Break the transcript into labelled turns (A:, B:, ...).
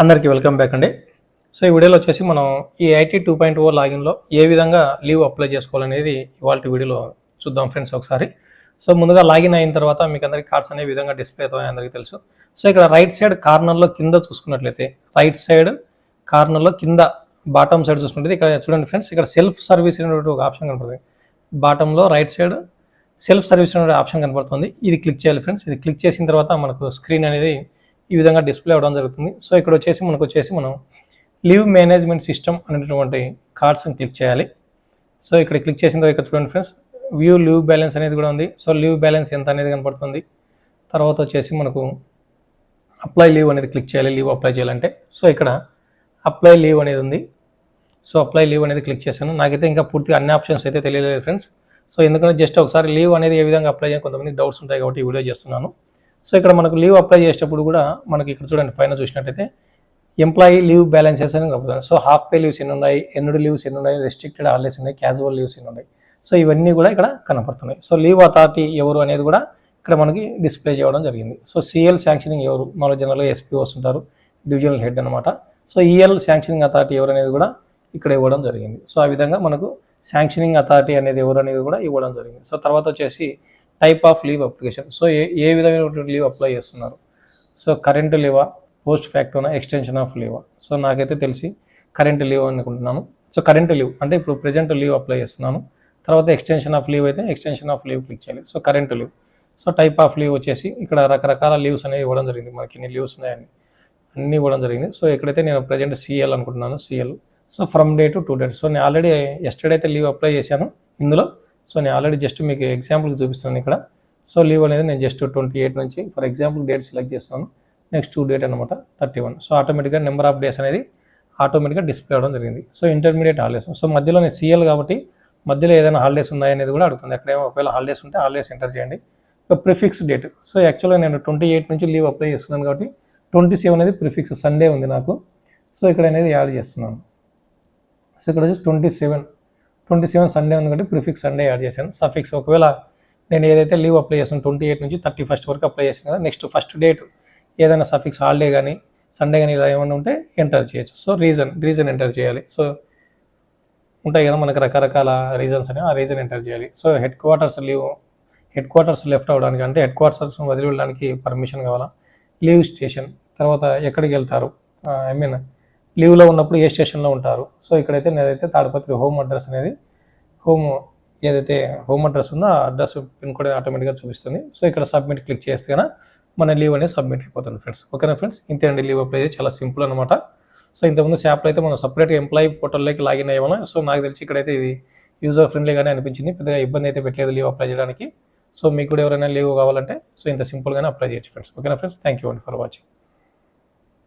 A: అందరికీ welcome back అండి. So ఈ వీడియోలో వచ్చేసి మనం ఈ ఐటీ టూ పాయింట్ ఓ లాగిన్లో ఏ విధంగా లీవ్ అప్లై చేసుకోవాలనేది ఇవాళ వీడియోలో చూద్దాం ఫ్రెండ్స్ ఒకసారి. సో ముందుగా లాగిన్ అయిన తర్వాత మీకు అందరికీ కార్డ్స్ అనే విధంగా డిస్ప్లే అవుతాయి అందరికీ తెలుసు. సో ఇక్కడ రైట్ సైడ్ కార్నర్లో కింద చూసుకున్నట్లయితే రైట్ సైడ్ కార్నర్లో కింద బాటమ్ సైడ్ చూసుకుంటే ఇక్కడ చూడండి ఫ్రెండ్స్ ఇక్కడ సెల్ఫ్ సర్వీస్ అనేటువంటి ఒక ఆప్షన్ కనపడుతుంది. బాటంలో రైట్ సైడ్ సెల్ఫ్ సర్వీస్ అనే ఆప్షన్ కనపడుతుంది. ఇది క్లిక్ చేయాలి ఫ్రెండ్స్. ఇది క్లిక్ చేసిన తర్వాత మనకు స్క్రీన్ అనేది ఈ విధంగా డిస్ప్లే అవ్వడం జరుగుతుంది. సో ఇక్కడ వచ్చేసి మనకు వచ్చేసి మనం లీవ్ మేనేజ్మెంట్ సిస్టమ్ అనేటువంటి కార్డ్స్ని క్లిక్ చేయాలి. సో ఇక్కడ క్లిక్ చేసిన తర్వాత ఇక్కడ చూడండి ఫ్రెండ్స్ వ్యూ లీవ్ బ్యాలెన్స్ అనేది కూడా ఉంది. సో లీవ్ బ్యాలెన్స్ ఎంత అనేది కనపడుతుంది. తర్వాత వచ్చేసి మనకు అప్లై లీవ్ అనేది క్లిక్ చేయాలి లీవ్ అప్లై చేయాలంటే. సో ఇక్కడ అప్లై లీవ్ అనేది ఉంది. సో అప్లై లీవ్ అనేది క్లిక్ చేశాను. నాకైతే ఇంకా పూర్తిగా అన్ని ఆప్షన్స్ అయితే తెలియలేదు ఫ్రెండ్స్. సో ఎందుకంటే జస్ట్ ఒకసారి లీవ్ అనేది ఏ విధంగా అప్లై చేయాలి కొంతమంది డౌట్స్ ఉంటాయి కాబట్టి ఈ వీడియో చేస్తున్నాను. సో ఇక్కడ మనకు లీవ్ అప్లై చేసేటప్పుడు కూడా మనకి ఇక్కడ చూడండి పైన చూసినట్టయితే ఎంప్లాయీ లీవ్ బ్యాలెన్సెస్ అని కనపడుతుంది సో హాఫ్ పే లీవ్స్ ఎన్ని ఉన్నాయి ఎన్నుడు లీవ్స్ ఎన్ని ఉన్నాయి రెస్ట్రిక్టెడ్ హాలిడేస్ ఉన్నాయి క్యాజువల్ లీవ్స్ ఎన్ని ఉన్నాయి. సో ఇవన్నీ కూడా ఇక్కడ కనపడుతున్నాయి. సో లీవ్ అథారిటీ ఎవరు అనేది కూడా ఇక్కడ మనకి డిస్ప్లే చేయడం జరిగింది. సో సిఎల్ శాంక్షనింగ్ ఎవరు? మన జనరల్గా ఎస్పీఓస్ ఉంటారు డివిజనల్ హెడ్ అనమాట సో ఈఎల్ శాంక్షనింగ్ అథారిటీ ఎవరు అనేది కూడా ఇక్కడ ఇవ్వడం జరిగింది. సో ఆ విధంగా మనకు శాంక్షనింగ్ అథారిటీ అనేది ఎవరు అనేది కూడా ఇవ్వడం జరిగింది. సో తర్వాత వచ్చేసి type of leave application so ఏ ఏ విధమైనటువంటి లీవ్ అప్లై చేస్తున్నారు? సో కరెంటు లీవా పోస్ట్ ఫ్యాక్టోనా ఎక్స్టెన్షన్ ఆఫ్ లీవా సో నాకైతే తెలిసి కరెంట్ లీవ్ అనుకుంటున్నాను. సో కరెంటు లీవ్ అంటే ఇప్పుడు ప్రజెంట్ లీవ్ అప్లై చేస్తున్నాను. తర్వాత ఎక్స్టెన్షన్ ఆఫ్ లీవ్ అయితే ఎక్స్టెన్షన్ ఆఫ్ లీవ్ క్లిక్ చేయాలి. So current leave so type of leave వచ్చేసి ఇక్కడ రకరకాల లీవ్స్ అనేవి ఇవ్వడం జరిగింది. మనకి ఎన్ని లీవ్స్ ఉన్నాయని. అన్నీ ఇవ్వడం జరిగింది. సో ఎక్కడైతే నేను ప్రజెంట్ సిఎల్ అనుకుంటున్నాను CL so from day to two days so నేను ఆల్రెడీ ఎస్టర్డే అయితే లీవ్ అప్లై చేశాను. ఇందులో సో నేను ఆల్రెడీ జస్ట్ మీకు ఎగ్జాంపుల్కి చూపిస్తున్నాను ఇక్కడ. సో లీవ్ అనేది నేను జస్ట్ ట్వంటీ ఎయిట్ నుంచి ఫర్ ఎగ్జాంపుల్ డేట్ సెలెక్ట్ చేస్తాను. నెక్స్ట్ టూ డేట్ అనమాట థర్టీ వన్ సో ఆటోమేటిక్గా నెంబర్ ఆఫ్ డేస్ అనేది ఆటోమేటిక్గా డిస్ప్లే అవ్వడం జరిగింది. సో ఇంటర్మీడియట్ హాలిడేస్ సో మధ్యలో నేను సీఎల్ కాబట్టి మధ్యలో ఏదైనా హాలిడేస్ ఉన్నాయనేది కూడా అడుగుతుంది. ఎక్కడేమో ఒకవేళ హాలిడేస్ ఉంటే హాలిడేస్ ఎంటర్ చేయండి. ప్రిఫిక్స్ డేట్ సో యాక్చువల్గా నేను ట్వంటీ ఎయిట్ నుంచి లీవ్ అప్లై చేస్తున్నాను కాబట్టి ట్వంటీ సెవెన్ అనేది ప్రిఫిక్స్ సండే ఉంది నాకు. సో ఇక్కడ అనేది యాడ్ చేస్తున్నాను. సో ఇక్కడ వచ్చి twenty seven twenty seven Sunday ఉంది కాబట్టి ప్రిఫిక్స్ సండే యాడ్ చేశాను. సఫిక్స్ ఒకవేళ నేను ఏదైతే లీవ్ అప్లై చేస్తాను ట్వంటీ ఎయిట్ నుంచి థర్టీ ఫస్ట్ వరకు అప్లై చేసాను కదా నెక్స్ట్ ఫస్ట్ డేట్ ఏదైనా సఫిక్స్ హాలిడే కానీ సండే కానీ ఇలా ఏమైనా ఉంటే ఎంటర్ చేయొచ్చు. సో రీజన్ రీజన్ ఎంటర్ చేయాలి. సో ఉంటాయి కదా మనకు రకరకాల రీజన్స్ అనేవి ఆ రీజన్ ఎంటర్ చేయాలి. So headquarters leave headquarters left అవ్వడానికి అంటే హెడ్ క్వార్టర్స్ వదిలి వెళ్ళడానికి పర్మిషన్ కావాలా? లీవ్ స్టేషన్ తర్వాత ఎక్కడికి వెళ్తారు? ఐ మీన్ లీవ్లో ఉన్నప్పుడు ఏ స్టేషన్లో ఉంటారు? సో ఇక్కడైతే నేనైతే తాడపత్రి హోమ్ అడ్రస్ అనేది హోమ్ ఏదైతే హోమ్ అడ్రస్ ఉందో ఆ అడ్రస్ పిన్ కోడ్ ఆటోమేటిక్గా చూపిస్తుంది. సో ఇక్కడ సబ్మిట్ క్లిక్ చేస్తే కనుక మన లీవ్ అనేది సబ్మిట్ అయిపోతుంది ఫ్రెండ్స్. ఓకేనా ఫ్రెండ్స్? ఇంతే అండి లీవ్ అప్లై చాలా సింపుల్ అనమాట సో ఇంతకుముందు షాప్లో అయితే మనం సపరేట్గా ఎంప్లాయీ పోర్టల్లోకి లాగిన్ అయ్యామో? సో నాకు తెలిసి ఇక్కడైతే ఇది యూజర్ ఫ్రెండ్లీగానే అనిపించింది. పెద్దగా ఇబ్బంది అయితే పెట్టలేదు లీవ్ అప్లై చేయడానికి. సో మీకు కూడా ఎవరైనా లీవ్ కావాలంటే సో ఇంత సింపుల్గానే అప్లై చేయొచ్చు ఫ్రెండ్స్. ఓకేనా ఫ్రెండ్స్? థ్యాంక్ యూ అండి ఫర్ వాచింగ్.